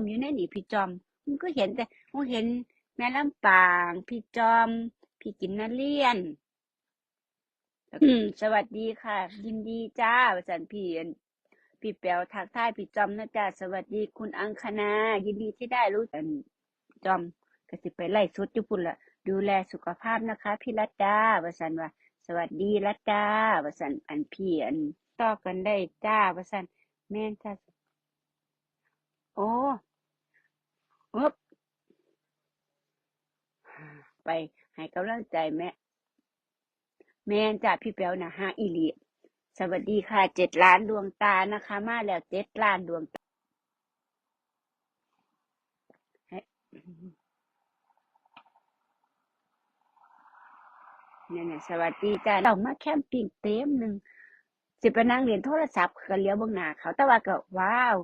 มอยู่ในนี่พี่จอมมึงก็เห็นแต่มึงเห็นแม่ลำปาง พี่จอม พี่กินนาเลียนอืมสวัสดีค่ะ ยินดีจ้าประจันพี่อันพี่แป๋วทักทายพี่จอมนะจ้าสวัสดีคุณอังคณายินดีที่ได้รู้จักจอมก็สิไปไล่สุดอยู่พุ่นละดูแลสุขภาพนะคะ พี่รัตดาประสันว่า สวัสดีรัตดาประสันอันพี่อันต่อกันได้จ้าประสันแม่นจ้าโอ้ อึบไปให้กำลังใจแม่แม่จ้าพี่แป๋วนะฮะอีหลีสวัสดีค่ะเจ็ดล้านดวงตานะคะ มาแล้วเจ็ดล้านดวงตาให้เนี่ยสวัสดีจ้าเรามาแคมปิ้งเต็มหนึ่งสิไปนั่งเรียนโทรศัพท์ก็เลี้ยวบางหนาเขาแต่ว่าก็ว้าว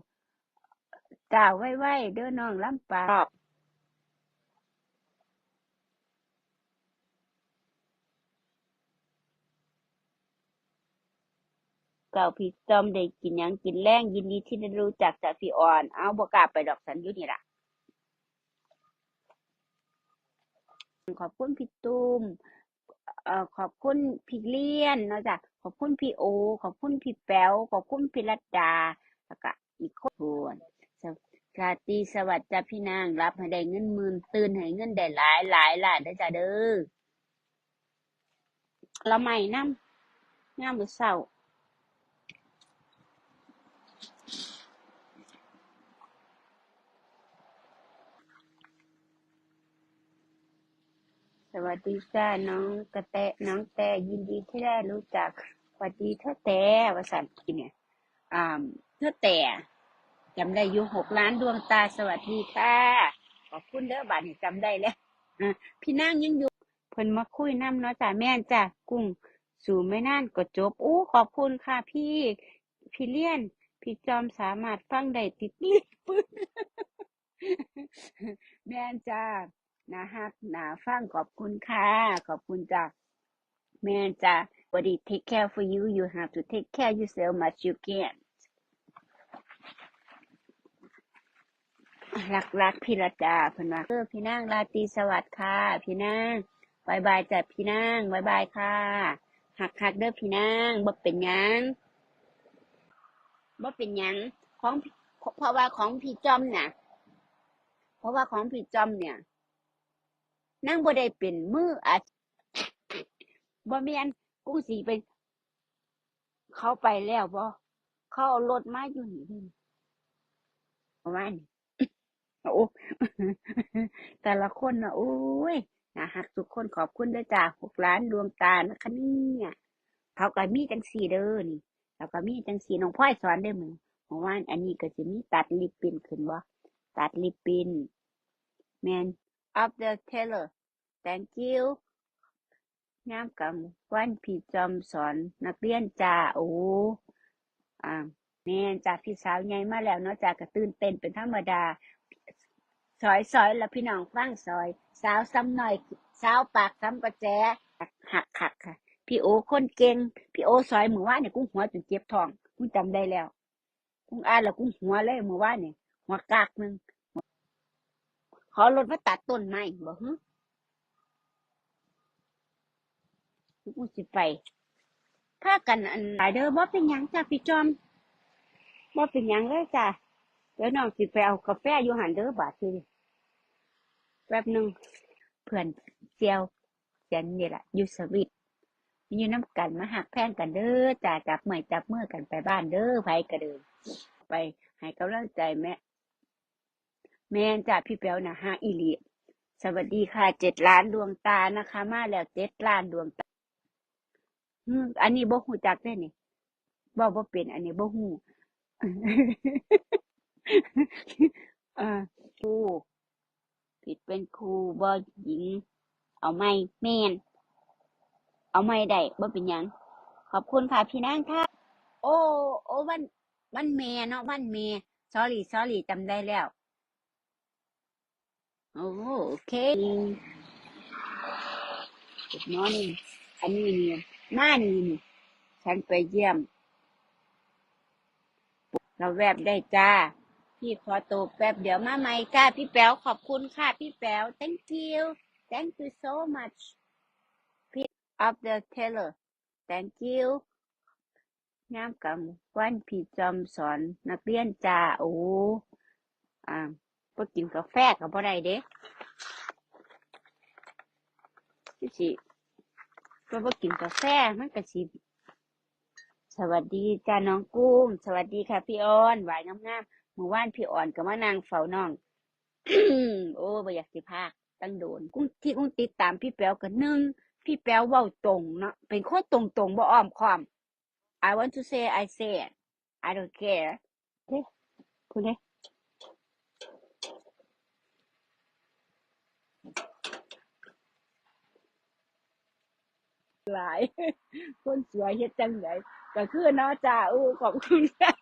จ้าไว้ไว้เด้อน้องลำปางเก่าพี่จอมได้กินหยังกินแรงยินดีที่ได้รู้จักจากพี่อ่อน เอาบ่กล้าไปดอกสันอยู่นี่ล่ะ ขอบคุณพี่ตุ้มเอ่อขอบคุณพี่เลี้ยนเนาะจ้ะขอบคุณพี่โอ ขอบคุณพี่แป๋วขอบคุณพี่รัตดาแล้วก็อีกคน สวัสดีสวัสดีจ้าพี่นางรับให้ได้เงินหมื่นตื่นให้เงินได้หลายหลายล้านได้จ้าเด้อละใหม่น้ำน้ำมือเศร้าสวัสดีจ้าน้องกระแตน้องแต่ยินดีที่ได้รู้จักสวัสดีเธอแต่วสันกินเนี่ยอ่าเธอแต่ จำได้อยู่หกล้านดวงตาสวัสดีค่ะขอบคุณเด้อบัดนี้จำได้แล้วพี่นางยังอยู่เพิ่นมาคุยน้ำเนาะจ้าแม่นจ้ากุ้งสู่ไม่นานก็จบอู้ขอบคุณค่ะพี่พี่เลี้ยน พี่จอมสามารถฟังได้ติดลิบแม่นจ้านะฮักนะฟังขอบคุณค่ะ ขอบคุณจ้ะแม่จ้ะ What it take care for you you have to take care yourself much you can รักรักพี่ระดาเพิ่นว่าเออพี่นางราตรีสวัสดิ์ค่ะพี่นางบายบายจ้ะพี่นางบายบายค่ะหักหักเด้อพี่นางบ่เป็นหยังบ่เป็นหยังของเพราะว่าของพี่จอมน่ะ เพราะว่าของพี่จอมเนี่ยนางบ่ได้เป็นมืออาชีพบ่แม่นกุ้งสีเป็น เขาไปแล้วบ่เขาเอารถมาอยู่นี่เด้อประมาณนี้ โอ้แต่ละคนนะโอ้ยนะฮักทุกคนขอบคุณด้วยจ้าหกล้านดวงตานะคะเนี่ยเขาก็มีจังสีเด้อนี่เขาก็มีจังสีน้องพ่อยสอนได้อมึงเมื่อวานอันนี้ก็จะมีตัดลิปปินขึ้นบ่ตัดลิปปินแมน up the tailor thank you งามกลางวันพี่จอมสอนนักเรียนจ้าโอ้อ่าแม่นจ้าพี่สาวใหญ่มาแล้วเนาะจาก็ตื่นเต้นเป็นธรรมดา ซอยซอยแล้วพี่น้องฟังซอย สาวซ้ำหน่อย สาวปากซ้ำประแจหักหักค่ะ พี่โอคนเก่ง พี่โอซอยมือว่าเนี่ยกุ้งหัวจนเจ็บท้องกุ้งจำได้แล้ว กุ้งอ่านแล้วกุ้งหัวเลยมือว่าเนี่ยหัวกากหนึงขอรถมาตัดต้นไม้บ่ฮึกุ้งสิไปพากันอันหลายเด้อบ่เป็นยังจ้าพี่จอมบ่เป็นยังเลยจ้าเดี๋ยวน้องสิไปเอากาแฟอยู่หันเด้อบาดทีนี้ แป๊บหนึงเพื่อนเซียวเซียนนี่แหละอยู่สวิตอยู่น้ำกันมาหักแพงกันเด้อจ้าจับไม้จับมือกันไปบ้านเด้อไผกระเดินไปให้กำลังใจแม่แม่จ้าพี่แป๋วนะฮะอีหลีสวัสดีค่ะเจ็ดล้านดวงตานะคะ มาแล้วเจ็ดล้านดวงตาอืมอันนี้บ่ฮู้จักได้นี่บ่บ่เป็น อันนี้บ่ฮู้เออครู ผิดเป็นครูบ่หญิง เอาไม่แม่น เอาไม่ได้บ่เป็นหยัง ขอบคุณค่ะพี่นางค่ะ โอ้โอ้วันวันเมเนาะวันเม sorry sorry จำได้แล้ว โอ้โอเค Good morning อันนี้นี่หน้านี่นี่ฉันไปเยี่ยม เราแวบได้จ้า พี่ขอตัวแป๊บเดี๋ยวมาใหม่ค่ะ พี่แป๋วขอบคุณค่ะ พี่แป๋ว thank you thank you so much พี่ of the teller thank you งามกับวันพี่จอมสอนนักเรียนจ้าโอ้อ่าบ่กินกาแฟกับบ่ได้เด้ที่สิก็บ่กินกาแฟมันก็สิสวัสดีจ้าน้องกุ้ง สวัสดีค่ะพี่ออนหวายงามๆ เมื่อวานพี่อ่อนก็มานั่งเฝ้าน้อง โอ้บ่อยากสิพากตั้งโดนกุ้งที่กุ้งติดตามพี่แป๋วก็หนึ่งพี่แป๋วเว้าตรงเนาะเป็นคนตรงๆบ่อ้อมค้อม I want to say I say I don't care เด้พูดเด้หลาย คนสวยเฮ็ดจังไดก็คือเนาะจ้าอู้ขอบคุณค่ะ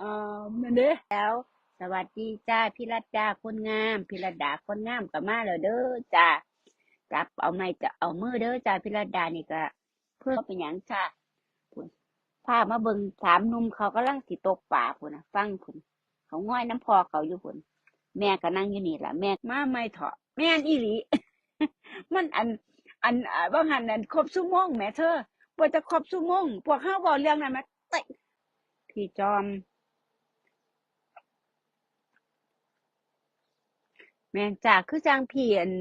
เออนั่นเด้แล้วสวัสดีจ้าพี่รัตดาคนงามพี่รัตดาคนงามก็มาแล้วเด้อจ้ากลับเอาไม้จะเอามือเด้อจ้าพี่รัตดานี่ก็เพื่อเป็นหยังจ้าพุ่นพามาเบิงสามนุ่มเขากำลังสิตกป่าพุ่นนะฟังพุ่นเขาง่อยน้ำพอเขาอยู่พุ่นแม่ก็นั่งอยู่นี่แหละแม่มาไม่เถาะแม่นอีหลีมันอัน อันอ่าบางหันนั่นครบชั่วโมงแม่เธอบ่จะครบชั่วโมงพวกเฮาเว้าเรื่องนั้นมาเตะพี่จอม แม่นจ้าคือจังพี่อัน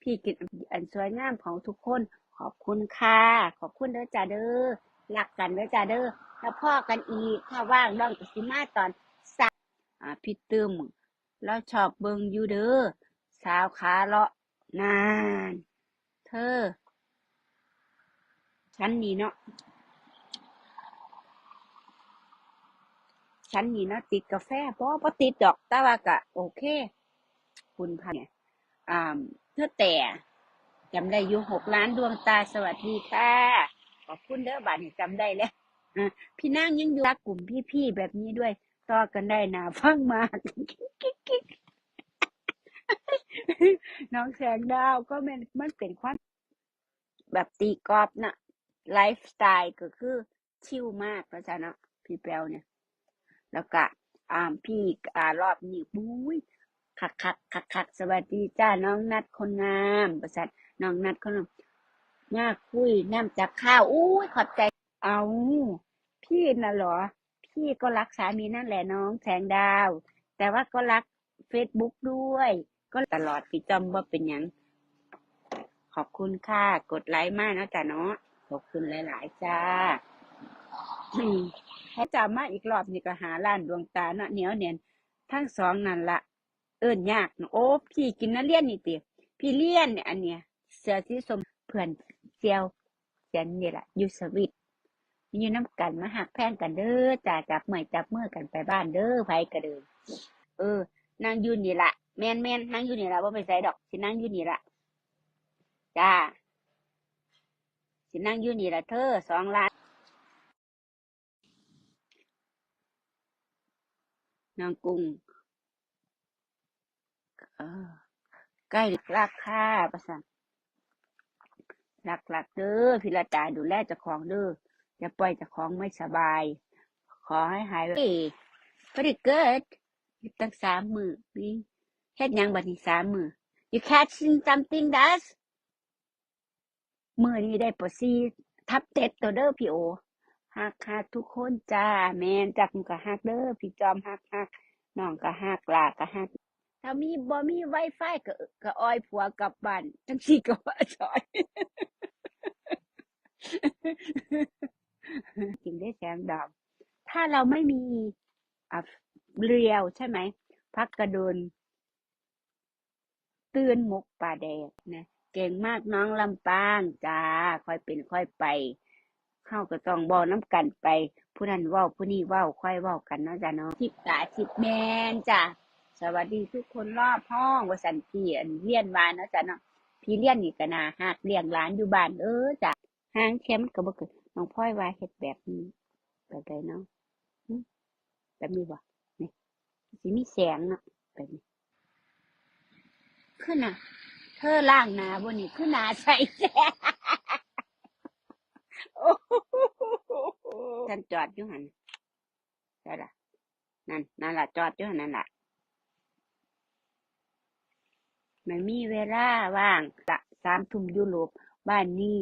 พี่กินอันสวยงามของทุกคน ขอบคุณค่ะ ขอบคุณเด้อจ้าเด้อรักกันเด้อจ้าเด้อแล้วพ่อกันอีกถ้าว่างน้องกสิมาตอนสักอ่าพี่ตึมเราชอบเบิงอยู่เด้อสาวขาเลาะนาน เธอฉันนี่เนาะฉันนี่เนาะติดกาแฟบ่บ่ติดดอกแต่ว่าก็โอเค คุณพันเนี่ยอ่าเธอแต่จำได้อยู่หกล้านดวงตาสวัสดีค่ะ ขอบคุณเด้อบัดนี้จำได้แล้วอ่าพี่นางยังอยู่รักกลุ่มพี่ๆแบบนี้ด้วยต่อกันได้นาฟังมากน้องแสงดาวก็มันมันเป็นความแบบตีกอล์ฟน่ะไลฟ์สไตล์ก็คือชิลมากนะจ๊ะเนาะพี่แปวเนี่ย แล้วก็อ่าพี่อ่ารอบนี้บุ้ย คักคักคักคักสวัสดีจ้าน้องนัดคนงามประสัทน้องนัดคนงามน่าคุยน้ำจากข้าวอุ้ยขอบใจเอา พี่น่ะเหรอ พี่ก็รักสามีนั่นแหละน้องแสงดาว แต่ว่าก็รักเฟซบุ๊กด้วย ก็ตลอดพี่จอมว่าเป็นหยังขอบคุณค่ะ กดไลค์มากนะจ๊ะเนาะขอบคุณหลาย ๆ จ้าอืมให้จำมาอีกรอบนี่ก็หาร้านดวงตาเนาะเหนียวเนียนทั้งสองนั่นละ เอิ้นยากเนาะโอ้พี่กินนัเรียนนี่ติพี่เลียนเนี่ยอันเนี้ยเสือสีสมเพื่อนเซียวเซียนนี่แหละอยู่สวิตอยู่น้ำกันมาหักแพงกันเด้อจ่าจับไม้จับเมื่อกันไปบ้านเด้อไผกระเดินเออนางยู่นี่ละแมนแมนนางยู่นี่ละว่าไปใส่ดอกสินางยู่นี่ละจ้าสินางอยู่นี่ละเธอสองล้านนางกุ้ง ใกล้ราคาประสันหลักหลักๆเด้อพิรตาดูแลเจ้าของเด้ออย่าปล่อยเจ้าของไม่สบาย ขอให้หายเฮ้ย very good อยู่ตั้งสามมือนี่เฮ็ดยังบัดนี้สามมือ you catching something das มือนี้ได้ปอซีทับเต็ดตัวเด้อพี่โอฮักฮักทุกคนจ้า แมนจักมก็ฮักเด้อพี่จอมฮักฮักน้องก็ฮักลาก็ฮัก ถ้ามีบ่มี Wi-Fi ก็ก็อ้อยผัวกลับบ้านจังซี่ก็ว่าจอยจริงได้แสงดำถ้าเราไม่มีอะเรียวใช่ไหมพักกระโดนตื่นหมกป่าแดกนะเก่งมากน้องลำปางจ้าค่อยเป็นค่อยไป เข้าก็ต้องเว้าน้ำกันไป ผู้นั้นว้าผู้นี้ว้าค่อยว้ากันเนาะจ้ะเนาะทิปตาทิปแมนจ้ะ สวัสดีทุกคนรอบห้องว่าสันพี่อันเลี้ยนวานเนาะจ้ะเนาะพี่เลี้ยนนี่ก็น่าฮักเลี้ยงหลานอยู่บ้านเออจ้ะห้างเข้มก็บ่เกิดน้องพ่อยว่าเฮ็ดแบบนี้แบบใดเนาะแบบนี้บ่นี่สิมีแสงเนาะแบบนี้ขึ้นน่ะ เธอล่างหนาบ่นี่คือหนาใส่แท้โอ้โหฉันจอดอยู่หันได้ล่ะนั่นนั่นล่ะจอดอยู่หันั่นล่ะ ไม่มีเวลาว่างละสามทุ่มยุโรปบ้านนี้